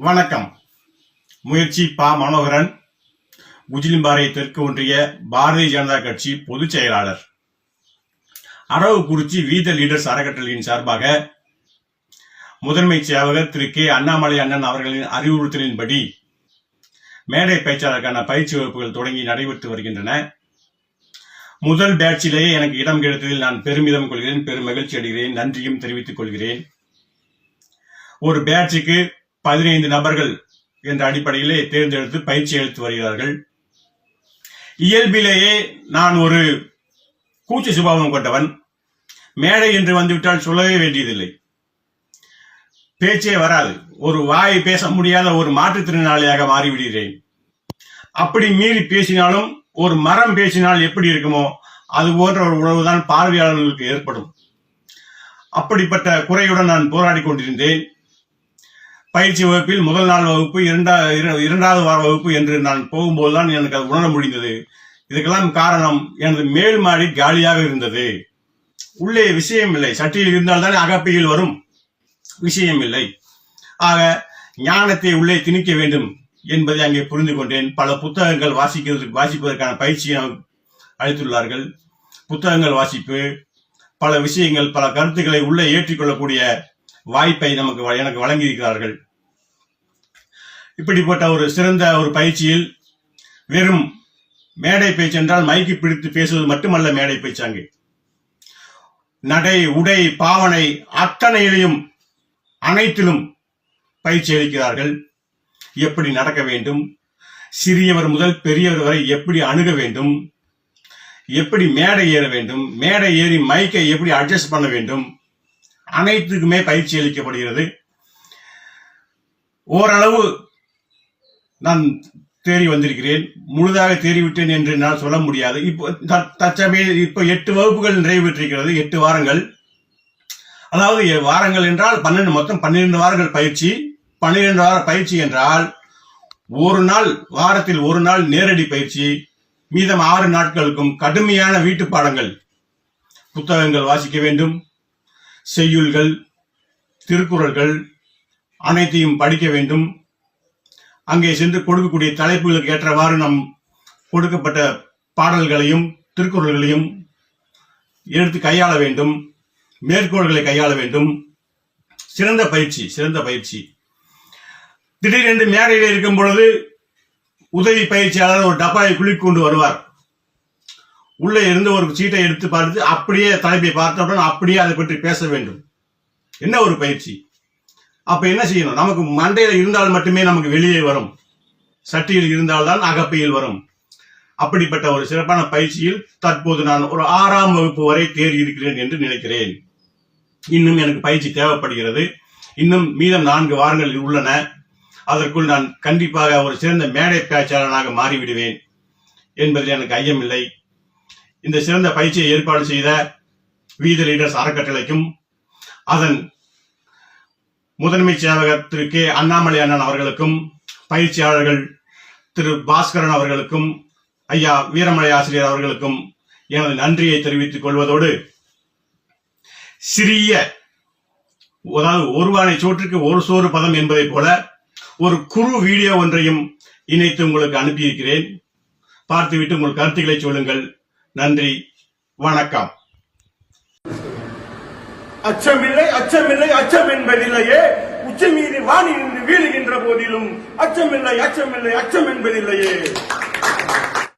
வணக்கம். முயற்சி பா மனோகரன் குஜிலிம்பாறை தெற்கு ஒன்றிய பாரதிய ஜனதா கட்சி பொதுச் செயலாளர். அரவக்குறிச்சி வீத லீடர்ஸ் அறக்கட்டளையின் சார்பாக முதன்மை சேவகர் திரு கே. அண்ணாமலை அண்ணன் அவர்களின் அறிவுறுத்தலின்படி மேடை பேச்சாளருக்கான பயிற்சி வகுப்புகள் தொடங்கி நடைபெற்று வருகின்றன. முதல் பேட்சிலேயே எனக்கு இடம் கிடைத்ததில் நான் பெருமிதம் கொள்கிறேன் பெரும் மகிழ்ச்சி அடைகிறேன் நன்றியும் தெரிவித்துக் கொள்கிறேன். ஒரு பேட்சுக்கு பதினைந்து நபர்கள் என்ற அடிப்படையிலே தேர்ந்தெடுத்து பயிற்சி அளித்து வருகிறார்கள். இயல்பிலேயே நான் ஒரு கூச்ச சுபாவம் கொண்டவன். மேடை என்று வந்துவிட்டால் சொல்லவே வேண்டியதில்லை. பேச்சே வராது. ஒரு வாய் பேச முடியாத ஒரு மாற்றுத்திறனாளியாக மாறிவிடுகிறேன். அப்படி மீறி பேசினாலும் ஒரு மரம் பேசினால் எப்படி இருக்குமோ அது போன்ற ஒரு உணவுதான் பார்வையாளர்களுக்கு ஏற்படும். அப்படிப்பட்ட குறையுடன் நான் போராடி கொண்டிருந்தேன். பயிற்சி வகுப்பில் முதல் நாள் வகுப்பு இரண்டா இர- இரண்டாவது வார வகுப்பு என்று நான் போகும்போதுதான் எனக்கு அது உணர முடிந்தது. இதுக்கெல்லாம் காரணம் எனது மேல் மாடி காலியாக இருந்தது. உள்ளே விஷயம் இல்லை. சட்டியில் இருந்தால்தான் அகப்பையில் வரும். விஷயம் இல்லை. ஆக ஞானத்தை உள்ளே திணிக்க வேண்டும் என்பதை அங்கே புரிந்து கொண்டேன் பல புத்தகங்கள் வாசிக்கிறதுக்கு வாசிப்பதற்கான பயிற்சியை அளித்துள்ளார்கள். புத்தகங்கள் வாசிப்பு பல விஷயங்கள் பல கருத்துக்களை உள்ளே ஏற்றிக்கொள்ளக்கூடிய வாய்ப்பை நமக்கு வ- எனக்கு வழங்கியிருக்கிறார்கள். இப்படிப்பட்ட ஒரு சிறந்த ஒரு பயிற்சியில் வெறும் மேடை பேச்சு என்றால் மைக்கு பிடித்து பேசுவது மட்டுமல்ல மேடை பேச்சாங்க நடை உடை பாவனை அத்தனையிலையும் அனைத்திலும் பயிற்சி அளிக்கிறார்கள். எப்படி நடக்க வேண்டும்? சிறியவர் முதல் பெரியவர் வரை எப்படி அணுக வேண்டும்? எப்படி மேடை ஏற வேண்டும்? மேடை ஏறி மைக்கை எப்படி அட்ஜஸ்ட் பண்ண வேண்டும்? அனைத்துக்குமே பயிற்சி அளிக்கப்படுகிறது. ஓரளவு நான் தேறி வந்திருக்கிறேன் முழுதாக தேறிவிட்டேன் என்று என்னால் சொல்ல முடியாது. இப்போ த- தற்சமய இப்போ எட்டு வகுப்புகள் நிறைவேற்றிருக்கிறது எட்டு வாரங்கள். அதாவது எ- வாரங்கள் என்றால் பன்னெண்டு மொத்தம் பன்னிரெண்டு வாரங்கள் பயிற்சி. பன்னிரெண்டு வார பயிற்சி என்றால் ஒரு நாள் வாரத்தில் ஒரு நாள் நேரடி பயிற்சி. மீதம் ஆறு நாட்களுக்கும் கடுமையான வீட்டு பாடங்கள். புத்தகங்கள் வாசிக்க வேண்டும். செய்யுள்கள் திருக்குறள்கள் அனைத்தையும் படிக்க வேண்டும். அங்கே சென்று கொடுக்கக்கூடிய தலைப்புகளுக்கு ஏற்றவாறு நம் கொடுக்கப்பட்ட பாடல்களையும் திருக்குறள்களையும் எடுத்து கையாள வேண்டும் மேற்கோள்களை கையாள வேண்டும். சிறந்த பயிற்சி சிறந்த பயிற்சி. திடீரென்று மேடையில் இருக்கும் பொழுது உதவி பயிற்சியாளர் ஒரு டப்பாவை குளிக்கொண்டு வருவார். உள்ளே இருந்து ஒரு சீட்டை எடுத்து பார்த்து அப்படியே தலைப்பை பார்த்தவுடன் அப்படியே அதை பற்றி பேச வேண்டும். என்ன ஒரு பயிற்சி? அப்ப என்ன செய்யணும்? நமக்கு மண்டையில இருந்தால் மட்டுமே நமக்கு வெளியே வரும். சட்டியில் இருந்தால்தான் அகப்பையில் வரும். அப்படிப்பட்ட ஒரு சிறப்பான பயிற்சியில் தற்போது நான் ஒரு ஆறாம் வகுப்பு வரை தேறி இருக்கிறேன் என்று நினைக்கிறேன். இன்னும் எனக்கு பயிற்சி தேவைப்படுகிறது. இன்னும் மீதம் நான்கு வாரங்கள் உள்ளன. அதற்குள் நான் கண்டிப்பாக ஒரு சிறந்த மேடை பேச்சாளனாக மாறிவிடுவேன் என்பதில் எனக்கு ஐயமில்லை. இந்த சிறந்த பயிற்சியை ஏற்பாடு செய்த வீத லீடர்ஸ் அறக்கட்டளைக்கும் அதன் முதன்மை சேவகர் திரு கே. அண்ணாமலை அண்ணன் அவர்களுக்கும் பயிற்சியாளர்கள் திரு பாஸ்கரன் அவர்களுக்கும் ஐயா வீரமலை ஆசிரியர் அவர்களுக்கும் எனது நன்றியை தெரிவித்துக் கொள்வதோடு சிறிய அதாவது ஒருவானை சோற்றுக்கு ஒரு சோறு பதம் என்பதைப் போல ஒரு குறு வீடியோ ஒன்றையும் இணைத்து உங்களுக்கு அனுப்பியிருக்கிறேன். பார்த்துவிட்டு உங்கள் கருத்துக்களை சொல்லுங்கள். நன்றி. வணக்கம். அச்சமில்லை அச்சமில்லை அச்சம் என்பதில்லையே உச்சமீறி வாணி நின்று வீழுகின்ற போதிலும் அச்சமில்லை அச்சமில்லை அச்சம் என்பதில்லையே